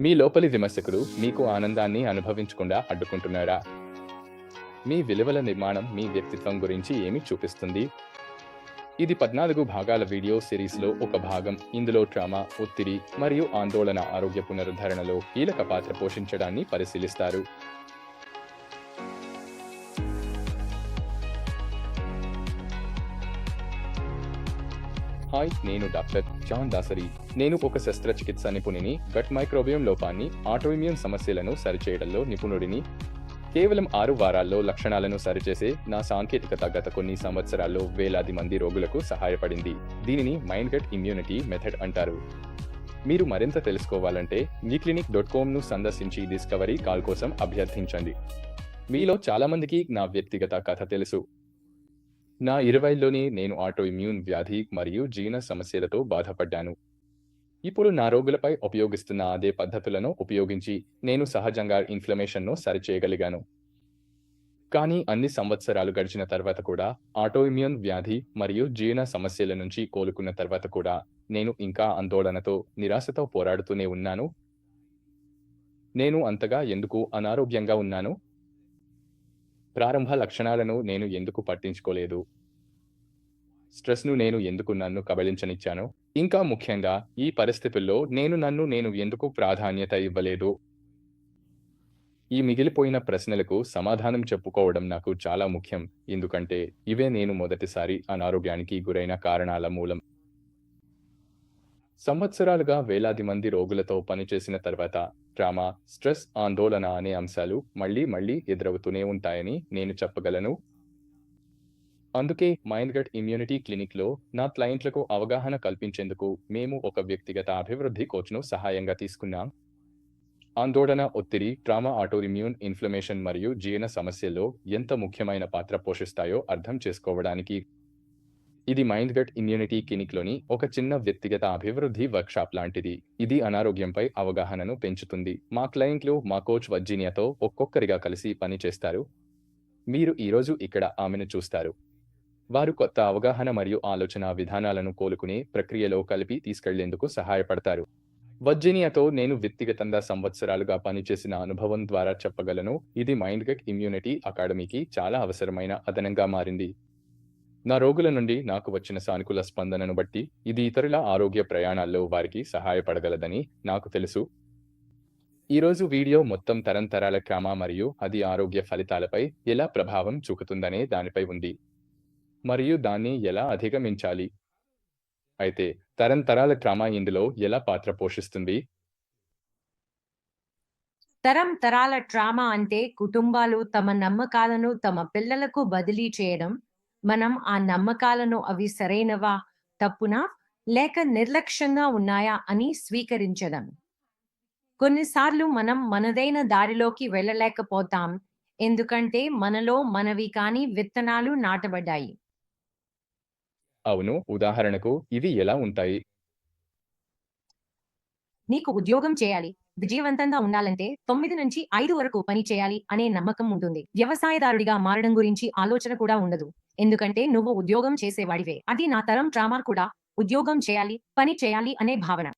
మీ లోపలి విమర్శకుడు మీకు ఆనందాన్ని అనుభవించకుండా అడ్డుకుంటున్నారా మీ విలువల నిర్మాణం మీ వ్యక్తిత్వం గురించి ఏమి చూపిస్తుంది? ఇది పద్నాలుగు భాగాల వీడియో సిరీస్లో ఒక భాగం. ఇందులో ట్రామా ఒత్తిడి మరియు ఆందోళన ఆరోగ్య పునరుద్ధరణలో కీలక పాత్ర పోషించడాన్ని పరిశీలిస్తారు. హాయ్ నేను డాక్టర్ జాన్ దాసరి. నేను ఒక శస్త్రచికిత్స నిపుణుని గట్ మైక్రోబియం లోపాన్ని ఆటోఇమ్యూన్ సమస్యలను సరిచేయడంలో నిపుణుడిని. కేవలం ఆరు వారాల్లో లక్షణాలను సరిచేసే నా సాంకేతికత గత కొన్ని సంవత్సరాల్లో వేలాది మంది రోగులకు సహాయపడింది. దీనిని మైండ్ గట్ ఇమ్యూనిటీ మెథడ్ అంటారు. మీరు మరింత తెలుసుకోవాలంటే మీ క్లినిక్ డాట్ కామ్ను సందర్శించి డిస్కవరీ కాల్ కోసం అభ్యర్థించండి. మీలో చాలామందికి నా వ్యక్తిగత కథ తెలుసు. నా ఇరవైలోనే నేను ఆటో ఇమ్యూన్ వ్యాధి మరియు జీర్ణ సమస్యలతో బాధపడ్డాను. ఇప్పుడు నా రోగులపై ఉపయోగిస్తున్న అదే పద్ధతులను ఉపయోగించి నేను సహజంగా ఇన్ఫ్లమేషన్ను సరిచేయగలిగాను. కానీ అన్ని సంవత్సరాలు గడిచిన తర్వాత కూడా ఆటో ఇమ్యూన్ వ్యాధి మరియు జీర్ణ సమస్యల నుంచి కోలుకున్న తర్వాత కూడా నేను ఇంకా ఆందోళనతో నిరాశతో పోరాడుతూనే ఉన్నాను. నేను అంతగా ఎందుకు అనారోగ్యంగా ఉన్నాను? ప్రారంభ లక్షణాలను నేను ఎందుకు పట్టించుకోలేదు? స్ట్రెస్ను నేను ఎందుకు నన్ను కబళించనిచ్చాను? ఇంకా ముఖ్యంగా ఈ పరిస్థితుల్లో నేను నన్ను నేను ఎందుకు ప్రాధాన్యత ఇవ్వలేదు? ఈ మిగిలిపోయిన ప్రశ్నలకు సమాధానం చెప్పుకోవడం నాకు చాలా ముఖ్యం. ఎందుకంటే ఇవే నేను మొదటిసారి అనారోగ్యానికి గురైన కారణాల మూలం. సంవత్సరాలుగా వేలాది మంది రోగులతో పనిచేసిన తర్వాత ట్రామా స్ట్రెస్ ఆందోళన అనే అంశాలు మళ్ళీ మళ్ళీ ఎదురవుతూనే ఉంటాయని నేను చెప్పగలను. అందుకే మైండ్గట్ ఇమ్యూనిటీ క్లినిక్లో నా క్లయింట్లకు అవగాహన కల్పించేందుకు మేము ఒక వ్యక్తిగత అభివృద్ధి కోచ్ను సహాయంగా తీసుకున్నాం. ఆందోళన ఒత్తిడి ట్రామా ఆటోఇమ్యూన్ ఇన్ఫ్లమేషన్ మరియు జీర్ణ సమస్యల్లో ఎంత ముఖ్యమైన పాత్ర పోషిస్తాయో అర్థం చేసుకోవడానికి ఇది మైండ్ గట్ ఇమ్యూనిటీ క్లినిక్లోని ఒక చిన్న వ్యక్తిగత అభివృద్ధి వర్క్షాప్ లాంటిది. ఇది అనారోగ్యంపై అవగాహనను పెంచుతుంది. మా క్లయింట్లు మా కోచ్ వర్జీనియాతో ఒక్కొక్కరిగా కలిసి పని చేస్తారు. మీరు ఈరోజు ఇక్కడ ఆమెను చూస్తారు. వారు కొత్త అవగాహన మరియు ఆలోచన విధానాలను కోలుకునే ప్రక్రియలో కలిపి తీసుకెళ్ళేందుకు సహాయపడతారు. వర్జీనియాతో నేను వ్యక్తిగతంగా సంవత్సరాలుగా పనిచేసిన అనుభవం ద్వారా చెప్పగలను. ఇది మైండ్ గట్ ఇమ్యూనిటీ అకాడమీకి చాలా అవసరమైన అదనంగా మారింది. నా రోగుల నుండి నాకు వచ్చిన సానుకూల స్పందనను బట్టి ఇది ఇతరుల ఆరోగ్య ప్రయాణాల్లో వారికి సహాయపడగలదని నాకు తెలుసు. ఈరోజు వీడియో మొత్తం తరంతరాల క్రమ మరియు అది ఆరోగ్య ఫలితాలపై ఎలా ప్రభావం చూపుతుందనే దానిపై ఉంది. మరియు దాన్ని ఎలా అధిగమించాలి? అయితే తరంతరాల క్రమ ఇందులో ఎలా పాత్ర పోషిస్తుంది? తరం తరాల ట్రామా అంటే కుటుంబాలు తమ నమ్మకాలను తమ పిల్లలకు బదిలీ చేయడం మనం ఆ నమ్మకాలను అవి సరైనవా తప్పునా లేక నిర్లక్ష్యంగా ఉన్నాయా అని స్వీకరించడం. కొన్నిసార్లు మనం మనదైన దారిలోకి వెళ్ళలేకపోతాం ఎందుకంటే మనలో మనవి కాని విత్తనాలు నాటబడ్డాయి. అవును ఉదాహరణకు ఇవి ఎలా ఉంటాయి? నీకు ఉద్యోగం చేయాలి విజయవంతంగా ఉండాలంటే తొమ్మిది నుంచి ఐదు వరకు పని చేయాలి అనే నమ్మకం ఉంటుంది. వ్యవసాయదారుడిగా మారడం గురించి ఆలోచన కూడా ఉండదు. ఎందుకంటే నువ్వు ఉద్యోగం చేసేవాడివే. అది నా తరం డ్రామా కూడా. ఉద్యోగం చేయాలి పని చేయాలి అనే భావన.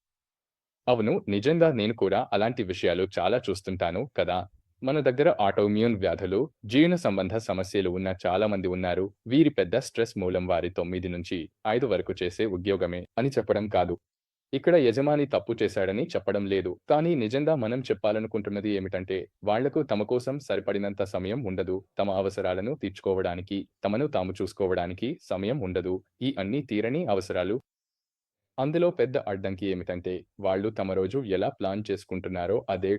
అవును నిజంగా నేను కూడా అలాంటి విషయాలు చాలా చూస్తుంటాను కదా. మన దగ్గర ఆటోమ్యూన్ వ్యాధులు జీర్ణ సంబంధ సమస్యలు ఉన్న చాలా మంది ఉన్నారు. వీరి పెద్ద స్ట్రెస్ మూలం వారి తొమ్మిది నుంచి ఐదు వరకు చేసే ఉద్యోగమే అని చెప్పడం కాదు. ఇక్కడ యజమాని తప్పు చేశాడని చెప్పడం లేదు. కానీ నిజంగా మనం చెప్పాలనుకుంటున్నది ఏమిటంటే వాళ్ళకు తమ కోసం సరిపడినంత సమయం ఉండదు. తమ అవసరాలను తీర్చుకోవడానికి తమను తాము చూసుకోవడానికి సమయం ఉండదు. ఈ అన్ని తీరని అవసరాలు. అందులో పెద్ద అడ్డంకి ఏమిటంటే వాళ్ళు తమ రోజు ఎలా ప్లాన్ చేసుకుంటున్నారో అదే.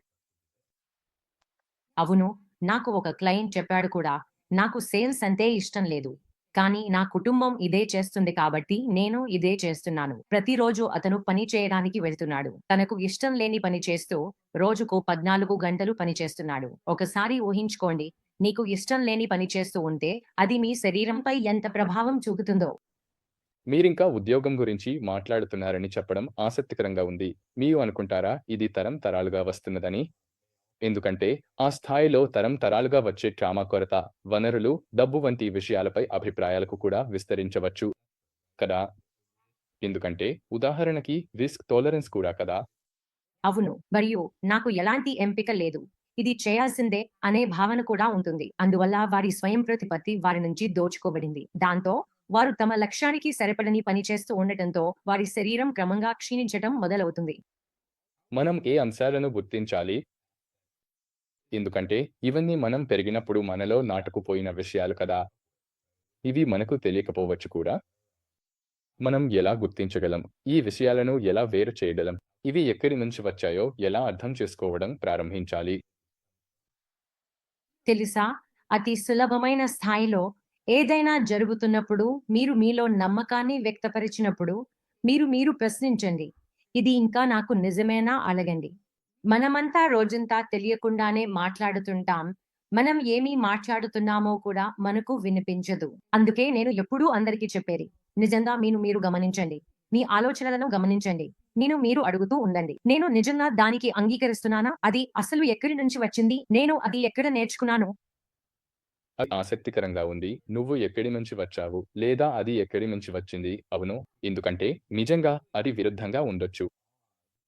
అవును. నాకు ఒక క్లయింట్ చెప్పాడు కూడా నాకు సేల్స్ అంటే ఇష్టం లేదు. కానీ నా కుటుంబం ఇదే చేస్తుంది కాబట్టి నేను ఇదే చేస్తున్నాను. ప్రతిరోజు అతను పని చేయడానికి వెళ్తున్నాడు. తనకు ఇష్టం లేని పని చేస్తూ రోజుకు పద్నాలుగు గంటలు పని చేస్తున్నాడు. ఒకసారి ఊహించుకోండి నీకు ఇష్టం లేని పని చేస్తూ ఉంటే అది మీ శరీరంపై ఎంత ప్రభావం చూపుతుందో. మీరింకా ఉద్యోగం గురించి మాట్లాడుతున్నారని చెప్పడం ఆసక్తికరంగా ఉంది. మీరు అనుకుంటారా ఇది తరం తరాలుగా వస్తున్నదని? ఎందుకంటే ఆ స్థాయిలో తరం తరాలుగా వచ్చే ట్రామా కొరత వనరులు డబ్బు వంటి విషయాలపై అభిప్రాయాలకు కూడా విస్తరించవచ్చు. కదా? ఎందుకంటే ఉదాహరణకి రిస్క్ టాలరెన్స్ కూడా కదా? అవును. మరియు నాకు ఎలాంటి ఎంపిక లేదు. ఇది చేయాల్సిందే అనే భావన కూడా ఉంటుంది. అందువల్ల వారి స్వయం ప్రతిపత్తి వారి నుంచి దోచుకోబడింది. దాంతో వారు తమ లక్ష్యానికి సరిపడని పని చేస్తూ ఉండటంతో వారి శరీరం క్రమంగా క్షీణించటం మొదలవుతుంది. మనం ఏ అంశాలను గుర్తించాలి? ఎందుకంటే ఇవన్నీ మనం పెరిగినప్పుడు మనలో నాటుకుపోయిన విషయాలు కదా! ఇవి మనకు తెలియకపోవచ్చు కూడా. మనం ఎలా గుర్తించగలం? ఈ విషయాలను ఎలా వేరు చేయగలం? ఇవి ఎక్కడి నుంచి వచ్చాయో ఎలా అర్థం చేసుకోవడం ప్రారంభించాలి? తెలుసా? అతి సులభమైన స్థాయిలో ఏదైనా జరుగుతున్నప్పుడు మీరు మీలో నమ్మకాన్ని వ్యక్తపరిచినప్పుడు మీరు మీరు ప్రశ్నించండి. ఇది ఇంకా నాకు నిజమేనా అడగండి. మనమంతా రోజంతా తెలియకుండానే మాట్లాడుతుంటాం. మనం ఏమి మాట్లాడుతున్నామో కూడా మనకు వినిపించదు. అందుకే నేను ఎప్పుడూ అందరికీ చెప్పేది నిజంగా మీరు మీరు గమనించండి. మీ ఆలోచనలను గమనించండి. నేను మీరు అడుగుతూ ఉండండి. నేను నిజంగా దానికి అంగీకరిస్తున్నానా? అది అసలు ఎక్కడి నుంచి వచ్చింది? నేను అది ఎక్కడ నేర్చుకున్నాను? అది ఆసక్తికరంగా ఉంది. నువ్వు ఎక్కడి నుంచి వచ్చావు? లేదా అది ఎక్కడి నుంచి వచ్చింది? అవును. ఎందుకంటే నిజంగా అది విరుద్ధంగా ఉండొచ్చు.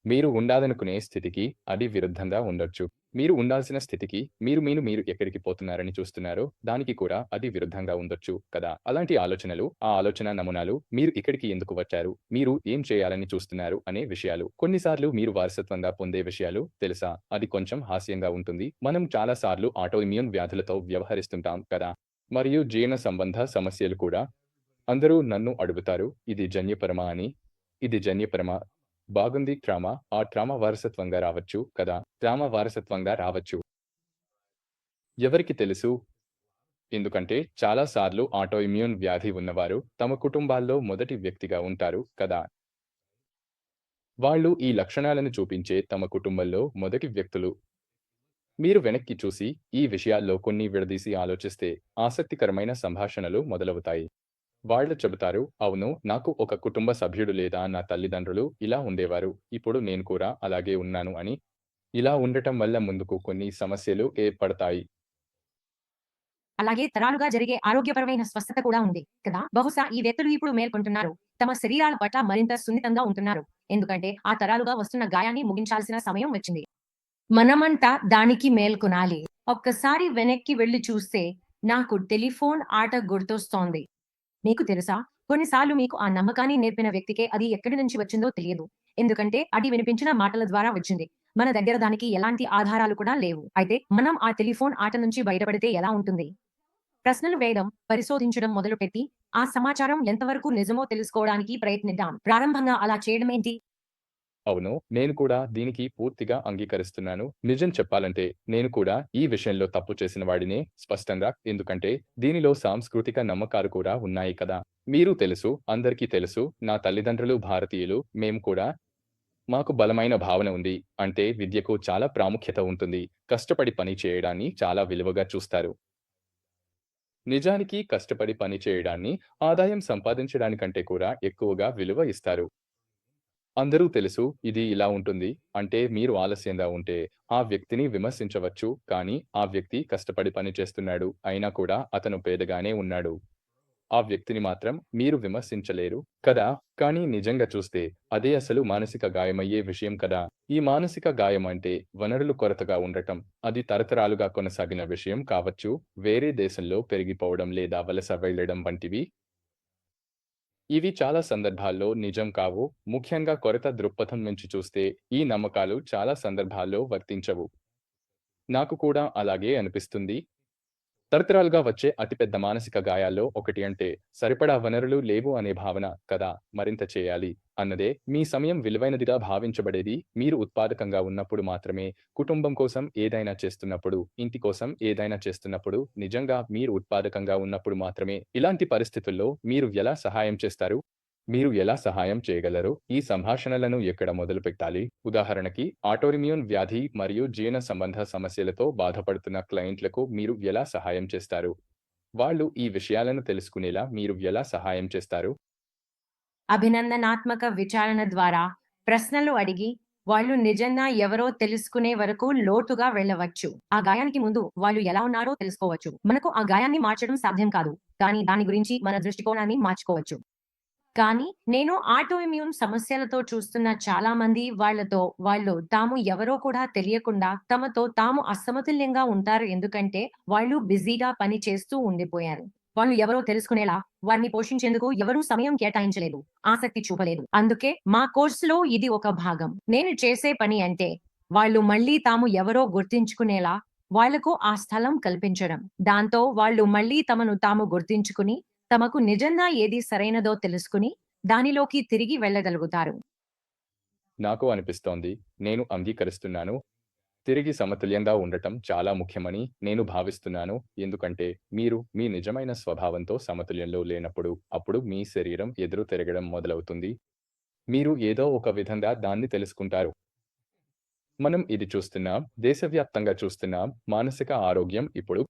మీరు ఉండాలనుకునే స్థితికి అది విరుద్ధంగా ఉండొచ్చు. మీరు ఉండాల్సిన స్థితికి మీరు మీరు మీరు ఎక్కడికి పోతున్నారని చూస్తున్నారో దానికి కూడా అది విరుద్ధంగా ఉండొచ్చు కదా. అలాంటి ఆలోచనలు ఆ ఆలోచన నమూనాలు మీరు ఇక్కడికి ఎందుకు వచ్చారు మీరు ఏం చేయాలని చూస్తున్నారు అనే విషయాలు. కొన్నిసార్లు మీరు వారసత్వంగా పొందే విషయాలు తెలుసా? అది కొంచెం హాస్యంగా ఉంటుంది. మనం చాలా సార్లు ఆటోఇమ్యూన్ వ్యాధులతో వ్యవహరిస్తుంటాం కదా. మరియు జీర్ణ సంబంధ సమస్యలు కూడా. అందరూ నన్ను అడుగుతారు ఇది జన్యపరమా అని. ఇది జన్యపరమ బాగుంది ట్రామా. ఆ ట్రామా వారసత్వంగా రావచ్చు కదా? ట్రామా వారసత్వంగా రావచ్చు. ఎవరికి తెలుసు? ఎందుకంటే చాలా సార్లు ఆటోఇమ్యూన్ వ్యాధి ఉన్నవారు తమ కుటుంబాల్లో మొదటి వ్యక్తిగా ఉంటారు కదా? వాళ్ళు ఈ లక్షణాలను చూపించే తమ కుటుంబంలో మొదటి వ్యక్తులు. మీరు వెనక్కి చూసి ఈ విషయాల్లో కొన్ని విడదీసి ఆలోచిస్తే ఆసక్తికరమైన సంభాషణలు మొదలవుతాయి. వాళ్ళు చెబుతారు అవును నాకు ఒక కుటుంబ సభ్యుడు లేదా నా తల్లిదండ్రులు ఇలా ఉండేవారు. ఇప్పుడు నేను కూడా అలాగే ఉన్నాను అని ఇలా ఉండటం వల్ల ముందుకు కొన్ని సమస్యలు ఏర్పడతాయి. అలాగే తరాలుగా జరిగే ఆరోగ్యపరమైన స్వస్థత కూడా ఉంది కదా? బహుశా ఈ వ్యక్తులు ఇప్పుడు మేల్కొంటున్నారు. తమ శరీరాల పట్ల మరింత సున్నితంగా ఉంటున్నారు. ఎందుకంటే ఆ తరాలుగా వస్తున్న గాయాన్ని ముగించాల్సిన సమయం వచ్చింది. మనమంతా దానికి మేల్కొనాలి. ఒక్కసారి వెనక్కి వెళ్ళి చూస్తే నాకు టెలిఫోన్ ఆట గుర్తొస్తోంది. మీకు తెలుసా? కొన్నిసార్లు మీకు ఆ నమ్మకాన్ని నేర్పిన వ్యక్తికే అది ఎక్కడి నుంచి వచ్చిందో తెలియదు. ఎందుకంటే అది వినిపించిన మాటల ద్వారా వచ్చింది. మన దగ్గర దానికి ఎలాంటి ఆధారాలు కూడా లేవు. అయితే మనం ఆ టెలిఫోన్ ఆట నుంచి బయటపడితే ఎలా ఉంటుంది? ప్రశ్నలు వేయడం పరిశోధించడం మొదలుపెట్టి ఆ సమాచారం ఎంతవరకు నిజమో తెలుసుకోవడానికి ప్రయత్నిద్దాం. ప్రారంభంగా అలా చేయడం ఏంటి అవును. నేను కూడా దీనికి పూర్తిగా అంగీకరిస్తున్నాను. నిజం చెప్పాలంటే నేను కూడా ఈ విషయంలో తప్పు చేసిన వాడినే స్పష్టంగా ఎందుకంటే దీనిలో సాంస్కృతిక నమ్మకాలు కూడా ఉన్నాయి కదా. మీరు తెలుసు అందరికీ తెలుసు నా తల్లిదండ్రులు భారతీయులు మేము కూడా మాకు బలమైన భావన ఉంది. అంటే విద్యకు చాలా ప్రాముఖ్యత ఉంటుంది. కష్టపడి పని చేయడాన్ని చాలా విలువగా చూస్తారు. నిజానికి కష్టపడి పని చేయడాన్ని ఆదాయం సంపాదించడానికంటే కూడా ఎక్కువగా విలువ ఇస్తారు. అందరూ తెలుసు ఇది ఇలా ఉంటుంది. అంటే మీరు ఆలస్యంగా ఉంటే ఆ వ్యక్తిని విమర్శించవచ్చు. కానీ ఆ వ్యక్తి కష్టపడి పని చేస్తున్నాడు. అయినా కూడా అతను పేదగానే ఉన్నాడు. ఆ వ్యక్తిని మాత్రం మీరు విమర్శించలేరు కదా? కానీ నిజంగా చూస్తే అదే అసలు మానసిక గాయమయ్యే విషయం కదా? ఈ మానసిక గాయం అంటే వనరులు కొరతగా ఉండటం. అది తరతరాలుగా కొనసాగిన విషయం కావచ్చు. వేరే దేశంలో పెరిగిపోవడం లేదా వలస వెళ్ళడం వంటివి ఇవి చాలా సందర్భాల్లో నిజం కావు. ముఖ్యంగా కొరత దృక్పథం నుంచి చూస్తే ఈ నమ్మకాలు చాలా సందర్భాల్లో వర్తించవు. నాకు కూడా అలాగే అనిపిస్తుంది. తరతరాలుగా వచ్చే అతిపెద్ద మానసిక గాయాల్లో ఒకటి అంటే సరిపడా వనరులు లేవు అనే భావన కదా మరింత చేయాలి అన్నదే మీ సమయం విలువైనదిగా భావించబడేది. మీరు ఉత్పాదకంగా ఉన్నప్పుడు మాత్రమే కుటుంబం కోసం ఏదైనా చేస్తున్నప్పుడు ఇంటి కోసం ఏదైనా చేస్తున్నప్పుడు నిజంగా మీరు ఉత్పాదకంగా ఉన్నప్పుడు మాత్రమే ఇలాంటి పరిస్థితుల్లో మీరు ఎలా సహాయం చేస్తారు? మీరు ఎలా సహాయం చేయగలరు? ఈ సంభాషణలను ఎక్కడ మొదలు పెట్టాలి? ఉదాహరణకి ఆటోరిమ్యూన్ వ్యాధి మరియు జీర్ణ సంబంధ సమస్యలతో బాధపడుతున్న క్లయింట్లకు మీరు ఎలా సహాయం చేస్తారు? వాళ్ళు ఈ విషయాలను తెలుసుకునేలా మీరు ఎలా సహాయం చేస్తారు? అభినందనాత్మక విచారణ ద్వారా ప్రశ్నలు అడిగి వాళ్ళు నిజంగా ఎవరో తెలుసుకునే వరకు లోతుగా వెళ్ళవచ్చు. ఆ గాయానికి ముందు వాళ్ళు ఎలా ఉన్నారో తెలుసుకోవచ్చు. మనకు ఆ గాయాన్ని మార్చడం సాధ్యం కాదు. కానీ దాని గురించి మన దృష్టికోణాన్ని మార్చుకోవచ్చు. కానీ నేను ఆటో ఇమ్యూన్ సమస్యలతో చూస్తున్న చాలా మంది వాళ్ళతో వాళ్ళు తాము ఎవరో కూడా తెలియకుండా తమతో తాము అసమతుల్యంగా ఉంటారు ఎందుకంటే వాళ్ళు బిజీగా పని చేస్తూ ఉండిపోయారు. వాళ్ళు ఎవరో తెలుసుకునేలా వారిని పోషించేందుకు ఎవరూ సమయం కేటాయించలేదు ఆసక్తి చూపలేదు. అందుకే మా కోర్సులో ఇది ఒక భాగం. నేను చేసే పని అంటే వాళ్ళు మళ్ళీ తాము ఎవరో గుర్తించుకునేలా వాళ్ళకు ఆ స్థలం కల్పించడం. దాంతో వాళ్ళు మళ్ళీ తమను తాము గుర్తించుకుని తమకు నిజంగా ఏది సరైనదో తెలుసుకుని దానిలోకి తిరిగి వెళ్ళగలుగుతారు. నాకు అనిపిస్తోంది నేను అంగీకరిస్తున్నాను. తిరిగి సమతుల్యంగా ఉండటం చాలా ముఖ్యమని నేను భావిస్తున్నాను. ఎందుకంటే మీరు మీ నిజమైన స్వభావంతో సమతుల్యంలో లేనప్పుడు అప్పుడు మీ శరీరం ఎదురు తిరగడం మొదలవుతుంది. మీరు ఏదో ఒక విధంగా దాన్ని తెలుసుకుంటారు. మనం ఇది చూస్తున్నాం దేశవ్యాప్తంగా చూస్తున్నాం మానసిక ఆరోగ్యం ఇప్పుడు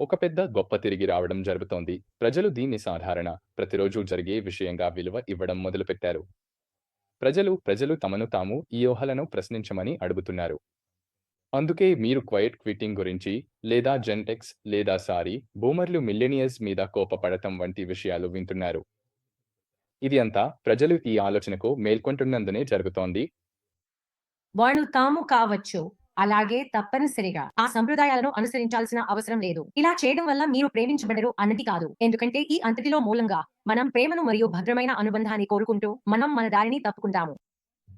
ఒక పెద్ద గొప్ప తిరిగి రావడం జరుగుతోంది. ప్రజలు దీన్ని సాధారణ ప్రతిరోజు జరిగే విషయంగా విలువ ఇవ్వడం మొదలుపెట్టారు. ప్రజలు ప్రజలు తమను తాము ఈ ఊహలను ప్రశ్నించమని అడుగుతున్నారు. అందుకే మీరు క్వైట్ క్విట్టింగ్ గురించి లేదా జెంటెక్స్ లేదా సారీ బూమర్లు మిల్లెనియర్స్ మీద కోపపడటం వంటి విషయాలు వింటున్నారు. ఇది అంతా ప్రజలు ఈ ఆలోచనకు మేల్కొంటున్నందునే జరుగుతోంది. వాళ్ళు తాము కావచ్చు. అలాగే తప్పనిసరిగా ఆ సంప్రదాయాలను అనుసరించాల్సిన అవసరం లేదు. ఇలా చేయడం వల్ల మీరు ప్రేమించబడరు అన్నది కాదు. ఎందుకంటే ఈ అంతటిలో మూలంగా మనం ప్రేమను మరియు భద్రమైన అనుబంధాన్ని కోరుకుంటూ మనం మన దారిని తప్పుకుంటాము.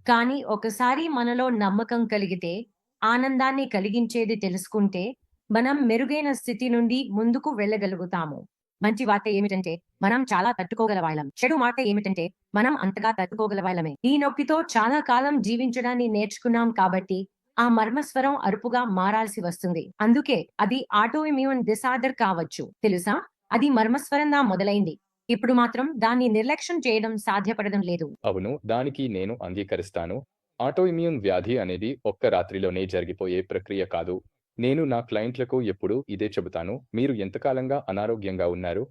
కానీ ఒకసారి మనలో నమ్మకం కలిగితే ఆనందాన్ని కలిగించేది తెలుసుకుంటే మనం మెరుగైన స్థితి నుండి ముందుకు వెళ్ళగలుగుతాము. మంచి వార్త ఏమిటంటే మనం చాలా తట్టుకోగల వాళ్ళం. చెడు మాట ఏమిటంటే మనం అంతగా తట్టుకోగల వాళ్ళమే. ఈ నొప్పితో చాలా కాలం జీవించడాన్ని నేర్చుకున్నాం కాబట్టి ఆ మర్మస్వరం అరుపుగా మారాల్సి వస్తుంది. అందుకే అది ఆటో ఇమ్యూన్ డిసార్డర్ కావచ్చు. తెలుసా? అది మర్మస్వరంగా మొదలైంది. ఇప్పుడు మాత్రం దాన్ని నిర్లక్ష్యం చేయడం సాధ్యపడడం లేదు. అవును దానికి నేను అంగీకరిస్తాను. ఆటోఇమ్యూన్ వ్యాధి అనేది ఒక్క రాత్రిలోనే జరిగిపోయే ప్రక్రియ కాదు. నేను నా క్లయింట్లకు ఎప్పుడూ ఇదే చెబుతాను. మీరు ఎంతకాలంగా అనారోగ్యంగా ఉన్నారు?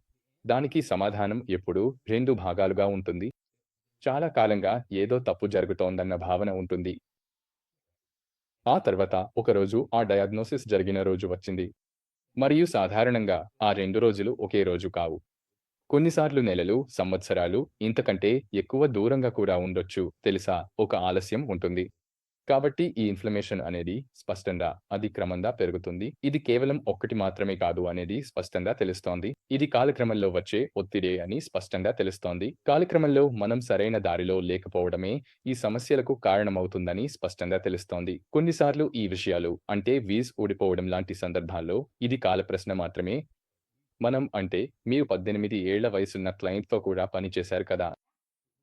దానికి సమాధానం ఎప్పుడూ రెండు భాగాలుగా ఉంటుంది. చాలా కాలంగా ఏదో తప్పు జరుగుతోందన్న భావన ఉంటుంది. ఆ తర్వాత ఒకరోజు ఆ డయాగ్నోసిస్ జరిగిన రోజు వచ్చింది. మరియు సాధారణంగా ఆ రెండు రోజులు ఒకే రోజు కావు. కొన్నిసార్లు నెలలు సంవత్సరాలు ఇంతకంటే ఎక్కువ దూరంగా కూడా ఉండొచ్చు తెలుసా? ఒక ఆలస్యం ఉంటుంది. కాబట్టి ఈ ఇన్ఫ్లమేషన్ అనేది స్పష్టంగా అది క్రమంగా పెరుగుతుంది. ఇది కేవలం ఒక్కటి మాత్రమే కాదు అనేది స్పష్టంగా తెలుస్తోంది. ఇది కాలక్రమంలో వచ్చే ఒత్తిడే అని స్పష్టంగా తెలుస్తోంది. కాలక్రమంలో మనం సరైన దారిలో లేకపోవడమే ఈ సమస్యలకు కారణమవుతుందని స్పష్టంగా తెలుస్తోంది. కొన్నిసార్లు ఈ విషయాలు అంటే వీజ్ ఊడిపోవడం లాంటి సందర్భాల్లో ఇది కాల ప్రశ్న మాత్రమే. మనం అంటే మీరు పద్దెనిమిది ఏళ్ళ వయసున్న క్లయింట్తో కూడా పనిచేశారు కదా?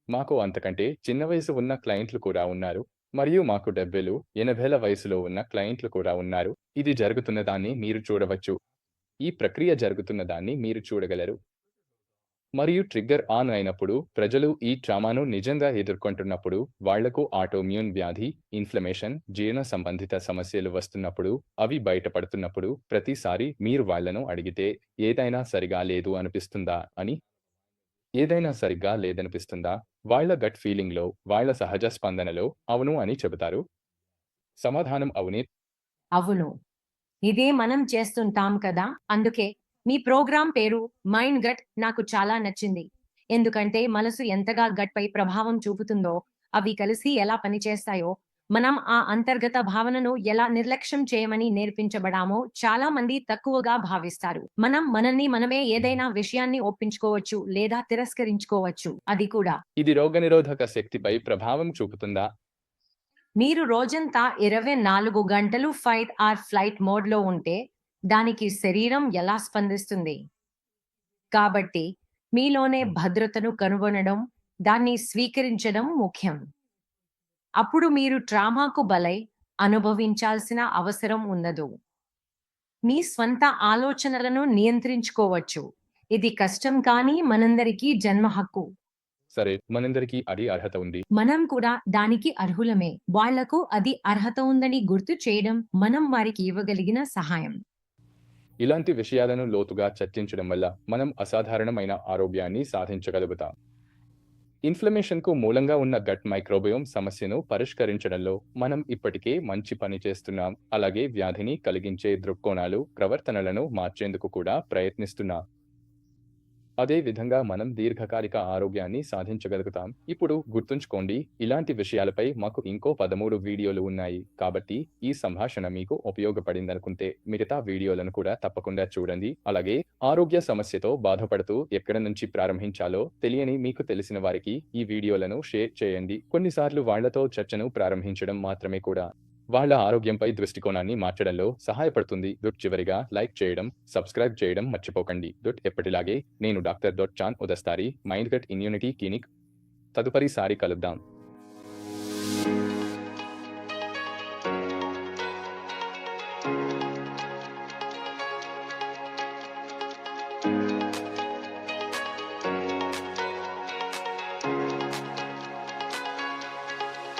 మాకు అంతకంటే చిన్న వయసు ఉన్న క్లయింట్లు కూడా ఉన్నారు. మరియు మాకు డెబ్బెలు ఎనభైల వయసులో ఉన్న క్లయింట్లు కూడా ఉన్నారు. ఇది జరుగుతున్న దాన్ని మీరు చూడవచ్చు. ఈ ప్రక్రియ జరుగుతున్న దాన్ని మీరు చూడగలరు. మరియు ట్రిగ్గర్ ఆన్ అయినప్పుడు ప్రజలు ఈ ట్రామాను నిజంగా ఎదుర్కొంటున్నప్పుడు వాళ్ళకు ఆటోమ్యూన్ వ్యాధి ఇన్ఫ్లమేషన్ జీర్ణ సంబంధిత సమస్యలు వస్తున్నప్పుడు అవి బయటపడుతున్నప్పుడు ప్రతిసారి మీరు వాళ్ళను అడిగితే ఏదైనా సరిగా లేదు అనిపిస్తుందా అని ఏదైనా సరిగ్గా లేదనిపిస్తుందా? వాళ్ళ గట్ ఫీలింగ్లో వాళ్ళ సహజ స్పందనలో అవును అని చెబుతారు. సమాధానం అవునే అవును. ఇదే మనం చేస్తుంటాం కదా! అందుకే మీ ప్రోగ్రాం పేరు మైండ్ గట్ నాకు చాలా నచ్చింది. ఎందుకంటే మనసు ఎంతగా గట్ పై ప్రభావం చూపుతుందో అవి కలిసి ఎలా పనిచేస్తాయో మనం ఆ అంతర్గత భావనను ఎలా నిర్లక్ష్యం చేయమని నేర్పించబడామో చాలా మంది తక్కువగా భావిస్తారు. మనం మనల్ని మనమే ఏదైనా విషయాన్ని ఒప్పించుకోవచ్చు లేదా తిరస్కరించుకోవచ్చు. అది కూడా. ఇది రోగనిరోధక శక్తిపై ప్రభావం చూపుతుందా? మీరు రోజంతా ఇరవై నాలుగు గంటలు ఫైట్ ఆర్ ఫ్లైట్ మోడ్లో ఉంటే దానికి శరీరం ఎలా స్పందిస్తుంది? కాబట్టి మీలోనే భద్రతను కనుగొనడం దాన్ని స్వీకరించడం ముఖ్యం. అప్పుడు మీరు ట్రామాకు బలై అనుభవించాల్సిన అవసరం ఉండదు మీ స్వంత ఆలోచనలను నియంత్రించుకోవచ్చు. ఇది కష్టం కానీ మనందరికీ జన్మ హక్కు. సరే మనందరికీ అది అర్హత ఉంది. మనం కూడా దానికి అర్హులమే. వాళ్ళకు అది అర్హత ఉందని గుర్తు చేయడం మనం వారికి ఇవ్వగలిగిన సహాయం. ఇలాంటి విషయాలను లోతుగా చర్చించడం వల్ల మనం అసాధారణమైన ఆరోగ్యాన్ని సాధించగలుగుతాం. ఇన్ఫ్లమేషన్కు మూలంగా ఉన్న గట్ మైక్రోబయోమ్ సమస్యను పరిష్కరించడంలో మనం ఇప్పటికే మంచి పని చేస్తున్నాం. అలాగే వ్యాధిని కలిగించే దృక్కోణాలు ప్రవర్తనలను మార్చేందుకు కూడా ప్రయత్నిస్తున్నాం. అదే విధంగా మనం దీర్ఘకాలిక ఆరోగ్యాన్ని సాధించగలుగుతాం. ఇప్పుడు గుర్తుంచుకోండి ఇలాంటి విషయాలపై మాకు ఇంకో పదమూడు వీడియోలు ఉన్నాయి. కాబట్టి ఈ సంభాషణ మీకు ఉపయోగపడిందనుకుంటే మిగతా వీడియోలను కూడా తప్పకుండా చూడండి. అలాగే ఆరోగ్య సమస్యతో బాధపడుతూ ఎక్కడ నుంచి ప్రారంభించాలో తెలియని మీకు తెలిసిన వారికి ఈ వీడియోలను షేర్ చేయండి. కొన్నిసార్లు వాళ్ళతో చర్చను ప్రారంభించడం మాత్రమే కూడా. వాళ్ళ ఆరోగ్యంపై దృష్టికోణాన్ని మార్చడంలో సహాయపడుతుంది. దుట్ చివరిగా లైక్ చేయడం సబ్స్క్రైబ్ చేయడం మర్చిపోకండి. దుట్ ఎప్పటిలాగే నేను డాక్టర్ దొట్ చాన్ ఉదస్తారి మైండ్ గట్ ఇమ్యూనిటీ క్లినిక్ తదుపరిసారి కలుద్దాం.